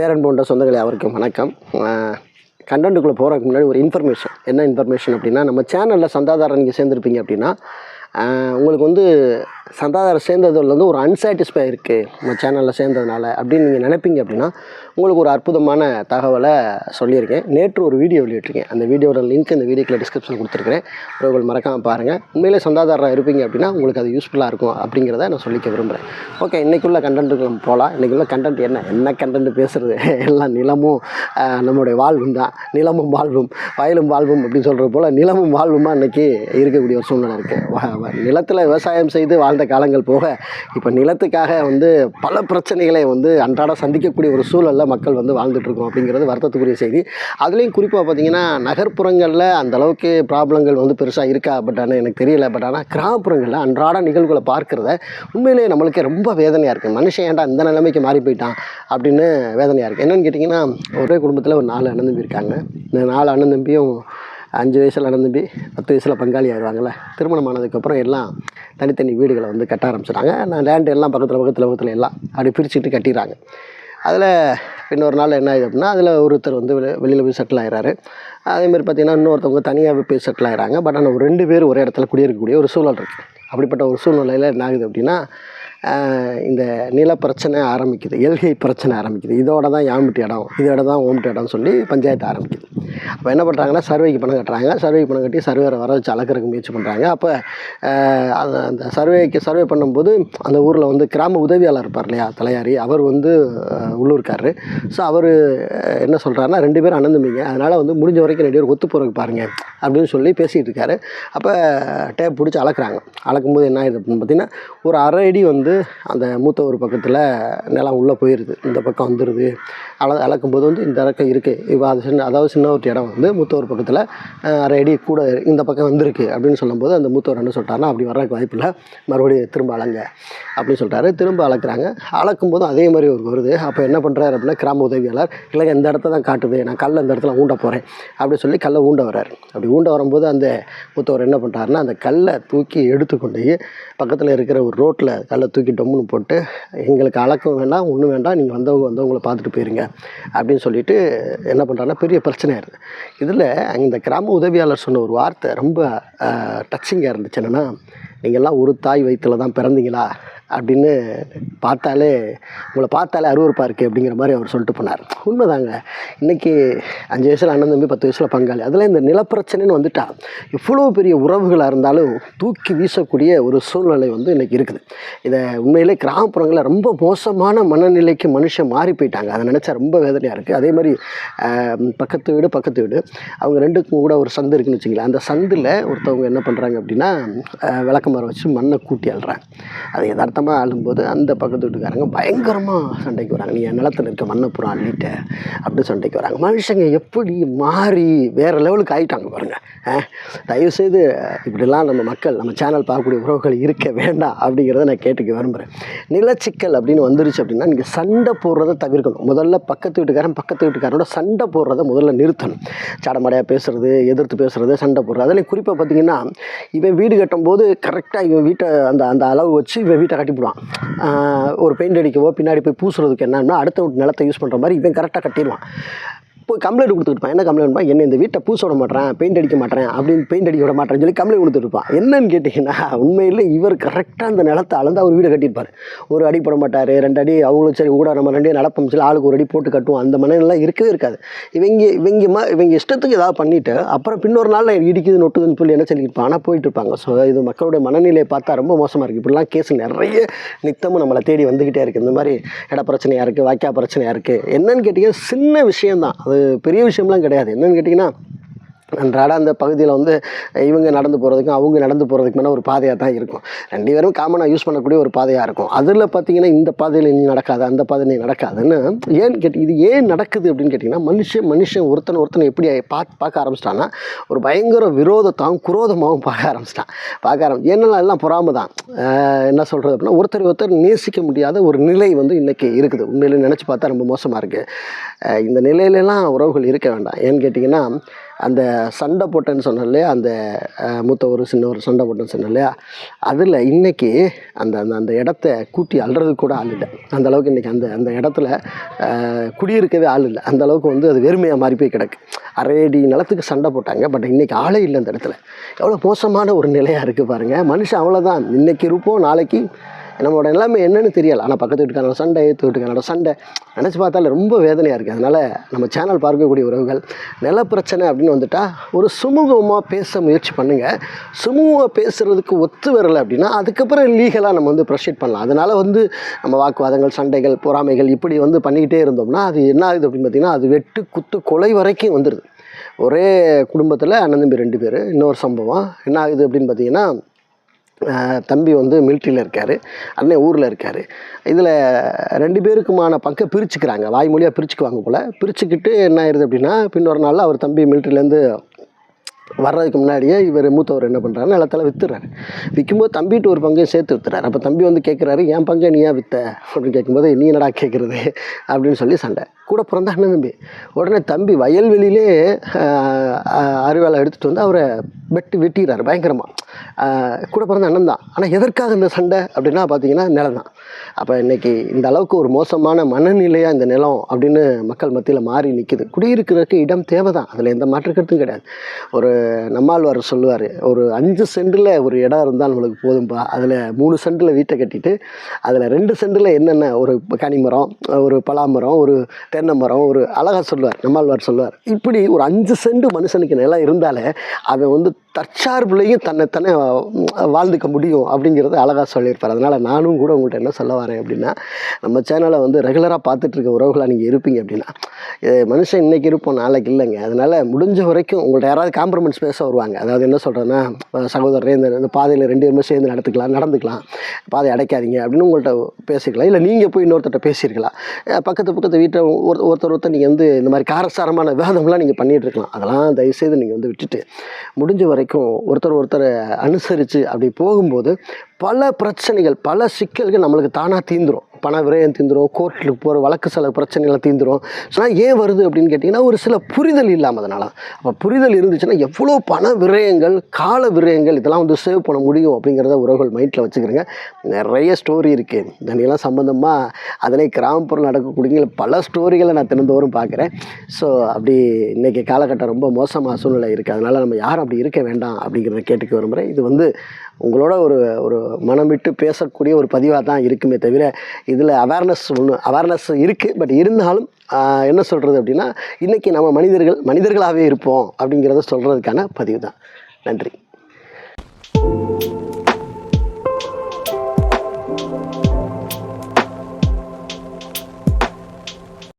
பேரன் போன்ற சொந்தங்களை அவருக்கும் வணக்கம். கண்டென்ட்டுக்குள்ளே போகிறதுக்கு முன்னாடி ஒரு இன்ஃபர்மேஷன் என்ன இன்ஃபர்மேஷன் அப்படின்னா நம்ம சேனலில் சந்தாதாரம் நீங்கள் சேர்ந்துருப்பீங்க அப்படின்னா உங்களுக்கு வந்து சந்தாதாரம் சேர்ந்ததுல வந்து ஒரு அன்சாட்டிஸ்ஃபை இருக்குது நம்ம சேனலில் சேர்ந்ததுனால அப்படின்னு நீங்கள் நினைப்பீங்க அப்படின்னா உங்களுக்கு ஒரு அற்புதமான தகவலை சொல்லியிருக்கேன். நேற்று ஒரு வீடியோ வெளியிட்டிருக்கேன். அந்த வீடியோட லிங்க் இந்த வீடியோக்கில் டிஸ்கிரிப்ஷன் கொடுத்துருக்கிறேன். உறவுகள் மறக்காமல் பாருங்கள் உண்மையிலே சந்தாதாரராக இருப்பீங்க அப்படின்னா உங்களுக்கு அது யூஸ்ஃபுல்லாக இருக்கும் அப்படிங்கிறத நான் சொல்லிக்க விரும்புகிறேன் ஓகே இன்றைக்குள்ள கண்டென்ட்டுக்கு போகலாம் இன்றைக்குள்ள கண்டென்ட் என்ன? என்ன கண்டென்ட் பேசுகிறது எல்லாம் நிலமும் நம்முடைய வாழ்வும் தான். நிலமும் வாழ்வும் வயலும் வாழ்வும் அப்படின்னு சொல்கிறது போல் நிலமும் வாழ்வுமா இன்றைக்கி இருக்கக்கூடிய ஒரு சூழ்நிலை இருக்குது நிலத்தில் விவசாயம் செய்து வாழ்ந்த காலங்கள் போக இப்போ நிலத்துக்காக வந்து பல பிரச்சனைகளை வந்து அன்றாட சந்திக்கக்கூடிய ஒரு சூழலில் மக்கள் வந்து வாழ்ந்துட்டுருக்கோம் அப்படிங்கிறது வருத்தத்துக்குரிய செய்தி. அதுலேயும் குறிப்பாக பார்த்தீங்கன்னா நகர்ப்புறங்களில் அந்த அளவுக்கு ப்ராப்ளங்கள் வந்து பெருசாக இருக்கா? பட் ஆனால் எனக்கு தெரியல. பட் ஆனால் கிராமப்புறங்களில் அன்றாட நிகழ்வுகளை பார்க்குறத உண்மையிலேயே நம்மளுக்கு ரொம்ப வேதனையாக இருக்குது மனுஷன் ஏன்டா இந்த நிலைமைக்கு மாறி போயிட்டான் அப்படின்னு வேதனையாக இருக்குது என்னென்னு கேட்டிங்கன்னா ஒரே குடும்பத்தில் ஒரு நாலு அண்ணன் தம்பி இருக்காங்க. இந்த நாலு அண்ணன் தம்பியும் அஞ்சு வயசில் அண்ணன் தம்பி பத்து வயசில் பங்காளி ஆயிடுவாங்கள்ல திருமணம் ஆனதுக்கப்புறம் எல்லாம் தனித்தனி வீடுகளை வந்து கட்ட ஆரம்பிச்சிட்டாங்க. நான் லேண்டு எல்லாம் பக்கத்தில் பக்கத்தில் பக்கத்தில் எல்லாம் அப்படி பிரிச்சுட்டு கட்டிடுறாங்க. அதில் இன்னொரு நாள் என்ன ஆகுது அப்படின்னா அதில் ஒருத்தர் வந்து வெளி வெளியில் போய் செட்டில் ஆகிறாரு அதேமாதிரி பார்த்தீங்கன்னா இன்னொருத்தவங்க தனியாக போய் செட்டில் ஆகிறாங்க பட் ஆனால் ஒரு ரெண்டு பேர் ஒரே இடத்துல குடியிருக்கக்கூடிய ஒரு சூழல் இருக்குது அப்படிப்பட்ட ஒரு சூழ்நிலையில் என்ன ஆகுது அப்படின்னா இந்த நில பிரச்சனை ஆரம்பிக்குது. எல்கை பிரச்சனை ஆரம்பிக்குது. இதோட தான் யாமிட்டு இடம் இதோட தான் ஓமிட்டு இடம்னு சொல்லி பஞ்சாயத்து ஆரம்பிக்குது. அப்போ என்ன பண்ணுறாங்கன்னா சர்வேக்கு பணம் கட்டுறாங்க. சர்வேக்கு பணம் கட்டி சர்வேரை வர வச்சு அளக்கிறதுக்கு முயற்சி பண்ணுறாங்க அப்போ அந்த அந்த சர்வேக்கு சர்வே பண்ணும்போது அந்த ஊரில் வந்து கிராம உதவியாளர் இருப்பார் இல்லையா தலையாரி. அவர் வந்து உள்ளூர்க்காரர் ஸோ அவர் என்ன சொல்கிறாருன்னா ரெண்டு பேரும் அனந்தமிங்க அதனால் வந்து முடிஞ்ச வரைக்கும் ரெண்டு பேரும் ஒத்து போகிறதுக்கு பாருங்கள் அப்படின்னு சொல்லி பேசிகிட்டு இருக்காரு அப்போ டேப் பிடிச்சி அளக்குறாங்க. அளக்கும்போது என்ன ஆகுது அப்படின்னு பார்த்தீங்கன்னா ஒரு அரை அடி வந்து அந்த மூத்த ஒரு பக்கத்தில் நிலம் உள்ளே போயிடுது இந்த பக்கம் வந்துடுது அள அளக்கும்போது வந்து இந்த இறக்கம் இருக்குது இப்போ அது சின்ன அதாவது சின்ன ஒரு இடம் வந்து மூத்தவர் பக்கத்தில் அரை அடி கூட இந்த பக்கம் வந்திருக்கு அப்படின்னு சொல்லும்போது அந்த மூத்தவர் என்ன சொல்லிட்டாருன்னா அப்படி வர்றதுக்கு வாய்ப்பு இல்லை மறுபடியும் திரும்ப அளங்க அப்படின்னு சொல்லிட்டாரு. திரும்ப அளக்குறாங்க அளக்கும்போது அதே மாதிரி ஒரு வருது. அப்போ என்ன பண்ணுறாரு அப்படின்னா கிராம உதவியாளர் இல்லைங்க இந்த இடத்த தான் காட்டுது. நான் கல்லை இந்த இடத்துல ஊண்ட போகிறேன் அப்படின்னு சொல்லி கல்லை ஊண்ட வர்றாரு. அப்படி ஊண்ட வரும்போது அந்த மூத்தவர் என்ன பண்ணுறாருன்னா அந்த கல்லை தூக்கி எடுத்துக்கொண்டு பக்கத்தில் இருக்கிற ஒரு ரோட்டில் கல்லை தூக்கி டொம்முன்னு போட்டு எங்களுக்கு அளக்கம் வேண்டாம் ஒன்றும் வேண்டாம். நீங்கள் வந்தவங்க வந்தவங்களை பார்த்துட்டு போயிருங்க அப்படின்னு சொல்லிட்டு என்ன பண்ணுறாருன்னா பெரிய பிரச்சனையாயிருது இதில் இந்த கிராம உதவியாளர் சொன்ன ஒரு வார்த்தை ரொம்ப டச்சிங்காக இருந்துச்சு. என்னென்னா நீங்கள்லாம் ஒரு தாய் வயிற்றில் தான் பிறந்தீங்களா? அப்படின்னு பார்த்தாலே உங்களை பார்த்தாலே அருவருப்பாக இருக்குது அப்படிங்கிற மாதிரி அவர் சொல்லிட்டு போனார். உண்மைதாங்க. இன்றைக்கி அஞ்சு வயசில் அண்ணன் தம்பி பத்து வயசில் பங்காளி அதில் இந்த நிலப்பிரச்சனைன்னு வந்துட்டா எவ்வளோ பெரிய உறவுகளாக இருந்தாலும் தூக்கி வீசக்கூடிய ஒரு சூழ்நிலை வந்து இன்றைக்கி இருக்குது. இதை உண்மையிலே கிராமப்புறங்களில் ரொம்ப மோசமான மனநிலைக்கு மனுஷன் மாறி போயிட்டாங்க. அதை நினச்சா ரொம்ப வேதனையாக இருக்குது அதே மாதிரி பக்கத்து வீடு பக்கத்து வீடு. அவங்க ரெண்டுக்கும் கூட ஒரு சந்து இருக்குன்னு வச்சுங்களேன். அந்த சந்தில் ஒருத்தவங்க என்ன பண்ணுறாங்க அப்படின்னா ஆஹ், விளக்கமரம் வச்சு மண்ணை கூட்டி அழுறாங்க அது எதார்த்தம் யதார்த்தமாக ஆளும்போது அந்த பக்கத்து வீட்டுக்காரங்க பயங்கரமாக சண்டைக்கு வராங்க. நீ என் நிலத்தில் இருக்க மண்ணை புறம் அள்ளிட்ட அப்படி சண்டைக்கு வராங்க. மனுஷங்க எப்படி மாறி வேறு லெவலுக்கு ஆகிட்டாங்க பாருங்கள் தயவுசெய்து இப்படிலாம் நம்ம மக்கள் நம்ம சேனல் பார்க்கக்கூடிய உறவுகள் இருக்க வேண்டாம் அப்படிங்கிறத நான் கேட்டுக்க விரும்புகிறேன் நிலச்சிக்கல் அப்படின்னு வந்துருச்சு அப்படின்னா நீங்கள் சண்டை போடுறதை தவிர்க்கணும். முதல்ல பக்கத்து வீட்டுக்காரன் பக்கத்து வீட்டுக்காரனோட சண்டை போடுறதை முதல்ல நிறுத்தணும். சடமடையாக பேசுறது எதிர்த்து பேசுகிறது சண்டை போடுறது. அதில் குறிப்பாக பார்த்தீங்கன்னா இவன் வீடு கட்டும்போது கரெக்டாக இவன் வீட்டை அந்த அந்த அளவு வச்சு இவன் வீட்டை கட்டிவிடுவான். ஒரு பெயிண்ட் அடிக்கவோ பின்னாடி போய் பூசுறதுக்கு என்னன்னா அடுத்த நிலத்தை யூஸ் பண்ணுற மாதிரி இவன் கரெக்டாக கட்டிடுவான். போய் கம்ப்ளைண்ட் கொடுத்துருப்பான் என்ன கம்ப்ளைண்ட் என்ன இந்த வீட்டை பூச விட மாட்டேன் பெயிண்ட் அடிக்க மாட்டேன் அப்படின்னு பெயிண்ட் அடிக்க விட மாட்டேன்னு சொல்லி கம்ப்ளைண்ட் கொடுத்துருப்பான் என்னன்னு கேட்டிங்கன்னா உண்மையில் இவர் கரெக்டாக அந்த நிலத்தை அளந்து அவர் வீடு கட்டியிருப்பார். ஒரு அடி போட மாட்டார் ரெண்டு அடி அவங்களும் சரி கூட நம்ம ரெண்டு நடப்போம் சொல்லி ஆளுக்கு ஒரு அடி போட்டு கட்டுவோம். அந்த மனநிலாம் இருக்கவே இருக்காது. இவங்க இவங்க மா இவங்க இஷ்டத்துக்கு ஏதாவது பண்ணிவிட்டு அப்புறம் பின்னொரு நாள் இடிக்குது நொட்டுதுன்னு சொல்லி என்ன சொல்லியிருப்பான் ஆனால் போயிட்டு இருப்பாங்க. ஸோ இது மக்களுடைய மனநிலையை பார்த்தா ரொம்ப மோசமாக இருக்குது இப்படிலாம் கேஸ் நிறைய நித்தமும் நம்மளை தேடி வந்துக்கிட்டே இருக்குது இந்த மாதிரி இட பிரச்சனையாக இருக்குது வாய்க்கா பிரச்சனையாக இருக்குது என்னன்னு கேட்டிங்கன்னா சின்ன விஷயம்தான். அது பெரிய விஷயம்லாம் கிடையாது. என்னென்னு கேட்டிங்கன்னா அன்றாட அந்த பகுதியில் வந்து இவங்க நடந்து போகிறதுக்கும் அவங்க நடந்து போகிறதுக்குமான ஒரு பாதையாக தான் இருக்கும். ரெண்டு பேரும் காமனாக யூஸ் பண்ணக்கூடிய ஒரு பாதையாக இருக்கும். அதில் பார்த்தீங்கன்னா இந்த பாதையில் நீ நடக்காது அந்த பாதையில் நீ நடக்காதுன்னு ஏன்னு கேட்டி இது ஏன் நடக்குது அப்படின்னு கேட்டிங்கன்னா மனுஷன் மனுஷன் ஒருத்தனை ஒருத்தனை எப்படி பார்த்து பார்க்க ஆரம்பிச்சிட்டான்னா ஒரு பயங்கர விரோதத்தாகவும் குரோதமாகவும் பார்க்க ஆரம்பிச்சிட்டான். பார்க்க ஆரம்பி என்னெல்லாம் எல்லாம் பொறாம தான். என்ன சொல்கிறது அப்படின்னா ஒருத்தர் ஒருத்தர் நேசிக்க முடியாத ஒரு நிலை வந்து இன்றைக்கி இருக்குது. உண்மையிலே நினச்சி பார்த்தா ரொம்ப மோசமாக இருக்குது இந்த நிலையிலலாம் உறவுகள் இருக்க வேண்டாம். ஏன்னு கேட்டிங்கன்னா அந்த சண்டை போட்டேன்னு சொன்னேன் இல்லையா? அந்த மூத்த ஒரு சின்ன ஒரு சண்டை போட்டேன்னு சொன்னேன் இல்லையா? அதில் இன்றைக்கி அந்த அந்த அந்த இடத்த கூட்டி அல்றது கூட ஆள் இல்லை. அந்த அளவுக்கு இன்றைக்கி அந்த அந்த இடத்துல குடியிருக்கவே ஆள் இல்லை. அந்த அளவுக்கு வந்து அது வெறுமையாக மாறி போய் கிடக்கு. அரையடி நிலத்துக்கு சண்டை போட்டாங்க. பட் இன்றைக்கி ஆளே இல்லை அந்த இடத்துல. எவ்வளோ மோசமான ஒரு நிலையாக இருக்குது பாருங்கள் மனுஷன் அவ்வளோதான் இன்றைக்கி இருப்போம் நாளைக்கு நம்மளோட எல்லாமே என்னென்னு தெரியல. ஆனால் பக்கத்து வீட்டுக்கான சண்டை ஏற்று வீட்டுக்கான சண்டை நினச்சி பார்த்தாலே ரொம்ப வேதனையாக இருக்குது அதனால் நம்ம சேனல் பார்க்கக்கூடிய உறவுகள் நில பிரச்சனை அப்படின்னு வந்துட்டால் ஒரு சுமூகமாக பேச முயற்சி பண்ணுங்கள் சுமூகமாக பேசுகிறதுக்கு ஒத்து வரலை அப்படின்னா அதுக்கப்புறம் லீகலாக நம்ம வந்து ப்ரொசீட் பண்ணலாம். அதனால் வந்து நம்ம வாக்குவாதங்கள் சண்டைகள் பொறாமைகள் இப்படி வந்து பண்ணிக்கிட்டே இருந்தோம்னா அது என்ன ஆகுது அப்படின்னு பார்த்தீங்கன்னா அது வெட்டு குத்து கொலை வரைக்கும் வந்துடுது ஒரே குடும்பத்தில் அண்ணன் தம்பி ரெண்டு பேர். இன்னொரு சம்பவம். என்ன ஆகுது அப்படின்னு பார்த்தீங்கன்னா தம்பி வந்து மிலிட்ரியில் இருக்கார். அண்ணன் ஊரில் இருக்கார். இதில் ரெண்டு பேருக்குமான பங்கை பிரிச்சுக்கிறாங்க. வாய்மொழியாக பிரிச்சுக்குவாங்க போல். பிரிச்சுக்கிட்டு என்ன ஆயிடுது அப்படின்னா பின்னொரு நாளில் அவர் தம்பி மிலிட்ரிலேருந்து வர்றதுக்கு முன்னாடியே இவர் மூத்தவர் என்ன பண்ணுறாரு நிலத்தில் விற்றுறாரு விற்கும்போது தம்பிட்டு ஒரு பங்கையும் சேர்த்து வித்துறாரு. அப்போ தம்பி வந்து கேட்குறாரு என் பங்கை நீ ஏன் விற்ற அப்படின்னு கேட்கும்போது நீ என்னடா கேட்குறது அப்படின்னு சொல்லி சண்டை. கூட பிறந்த அண்ணன் தம்பி. உடனே தம்பி வயல்வெளியிலே ஆஹ், அருவாளை எடுத்துகிட்டு வந்து அவரை வெட்டி வெட்டிடுறாரு பயங்கரமாக கூட பிறந்த அண்ணன் தான். ஆனால் எதற்காக இந்த சண்டை அப்படின்னா பார்த்தீங்கன்னா நிலம் தான். அப்போ இன்னைக்கு இந்த அளவுக்கு ஒரு மோசமான மனநிலையாக இந்த நிலம் அப்படின்னு மக்கள் மத்தியில் மாறி நிற்குது குடியிருக்கிறதுக்கு இடம் தேவை தான் அதில் எந்த மாற்று கருத்தும் கிடையாது. ஒரு நம்மாழ்வார் சொல்லுவார் ஒரு அஞ்சு சென்டில் ஒரு இடம் இருந்தால் நம்மளுக்கு போதும்பா. அதில் மூணு சென்டில் வீட்டை கட்டிட்டு அதில் ரெண்டு சென்டில் என்னென்ன ஒரு கனிமரம் ஒரு பலாமரம் ஒரு தென்னை மரம் ஒரு அழகாக சொல்லுவார் நம்மாழ்வார் சொல்லுவார். இப்படி ஒரு அஞ்சு சென்ட் மனுஷனுக்கு நிலம் இருந்தாலே அவன் வந்து தற்சார்புலையும் தன்னைத்தானே வாழ்ந்துக்க முடியும் அப்படிங்கிறத அழகாக சொல்லியிருப்பார். அதனால் நானும் கூட உங்கள்கிட்ட என்ன சொல்ல வரேன் அப்படின்னா நம்ம சேனலை வந்து ரெகுலராக பார்த்துட்ருக்க உறவுகளாக நீங்கள் இருப்பீங்க அப்படின்னா இது மனுஷன் இன்னைக்கு இருப்போம் நாளைக்கு இல்லைங்க. அதனால் முடிஞ்ச வரைக்கும் உங்கள்கிட்ட யாராவது காம்ப்ரமைஸ் பேச வருவாங்க. அதாவது என்ன சொல்கிறேன்னா சகோதரரே இந்த இந்த பாதையில் ரெண்டு பேருமே சேர்ந்து நடத்துக்கலாம் நடந்துக்கலாம். பாதை அடைக்காதீங்க அப்படின்னு உங்கள்கிட்ட பேசிக்கலாம். இல்லை நீங்கள் போய் இன்னொருத்தர்ட்ட பேசியிருக்கலாம். பக்கத்து பக்கத்து வீட்டை ஒரு ஒருத்தர் ஒருத்தர் நீங்கள் வந்து இந்த மாதிரி காரசாரமான விவாதம்லாம் நீங்கள் பண்ணிகிட்டு இருக்கலாம் அதெல்லாம் தயவுசெய்து நீங்கள் வந்து விட்டுட்டு முடிஞ்ச வரைக்கும் ஒருத்தர் ஒருத்தர் அனுசரித்து அப்படி போகும்போது பல பிரச்சனைகள் பல சிக்கல்கள் நம்மளுக்கு தானாக தீந்துடும் பண விரயம் தீந்துரும் கோர்ட்டுக்கு போகிற வழக்கு சில பிரச்சனைகள் தீந்துடும் ஆனால் ஏன் வருது அப்படின்னு கேட்டிங்கன்னா ஒரு சில புரிதல் இல்லாமதனால அப்போ புரிதல் இருந்துச்சுன்னா எவ்வளோ பண விரயங்கள் கால விரயங்கள் இதெல்லாம் வந்து சேவ் பண்ண முடியும் அப்படிங்கிறத உறவுகள் மைண்டில் வச்சுக்கிறேங்க. நிறைய ஸ்டோரி இருக்குது தனியெல்லாம் சம்மந்தமாக அதிலே கிராமப்புறம் நடக்கக்கூடிய பல ஸ்டோரிகளை நான் தினந்தோறும் பார்க்குறேன். ஸோ அப்படி இன்றைக்கி காலகட்டம் ரொம்ப மோசமாக சூழ்நிலை இருக்குது அதனால் நம்ம யாரும் அப்படி இருக்க வேண்டாம் அப்படிங்கிறத கேட்டுக்க விரும்புகிறேன் இது வந்து உங்களோட ஒரு ஒரு மனம் விட்டு பேசக்கூடிய ஒரு பதிவாக தான் இருக்குமே தவிர இதில் அவேர்னஸ் ஒன்று அவேர்னஸ் இருக்குது பட் இருந்தாலும் என்ன சொல்கிறது அப்படின்னா இன்றைக்கி நம்ம மனிதர்கள் மனிதர்களாகவே இருப்போம் அப்படிங்கிறத சொல்கிறதுக்கான பதிவு தான். நன்றி.